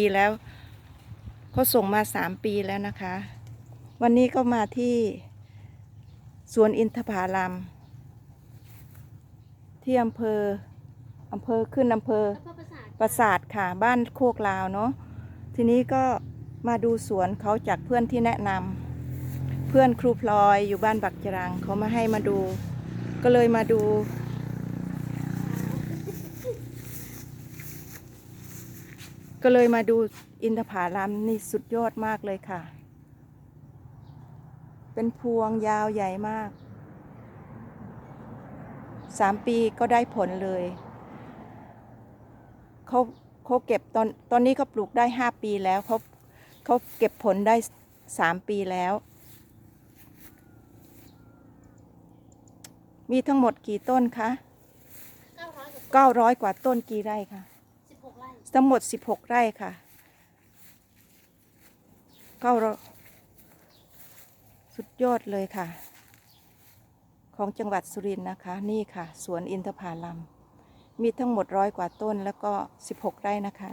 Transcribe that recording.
ปีแล้วเขาส่งมาสามปีแล้วนะคะ วันนี้ก็มาที่สวนอินทผาลัมที่อำเภออำเภอขึ้นอำเภอประสาทปราสาทค่ะบ้านโคกลาวเนาะทีนี้ก็มาดูสวนเขาจากเพื่อนที่แนะนำเพื่อนครูพลอยอยู่บ้านบักจรังเขามาให้มาดู ก็เลยมาดู ก็เลยมาดูอินทผาลัมนี่สุดยอดมากเลยค่ะ เป็นพวงยาวใหญ่มาก สามปีก็ได้ผลเลย เขาเขาเก็บตอนตอนนี้เขาปลูกได้ห้าปีแล้วเขาเขาเก็บผลได้สามปีแล้ว มีทั้งหมดกี่ต้นคะเก้าร้อยกว่าเก้าร้อยกว่าต้นกี่ไร่คะ ทั้งหมดสิบหกไร่ค่ะเก้าสุดยอดเลยค่ะ ของจังหวัดสุรินทร์นะคะ นี่ค่ะ สวนอินทผลัม มีทั้งหมดร้อยกว่าต้นแล้วก็ 16 ไร่นะคะ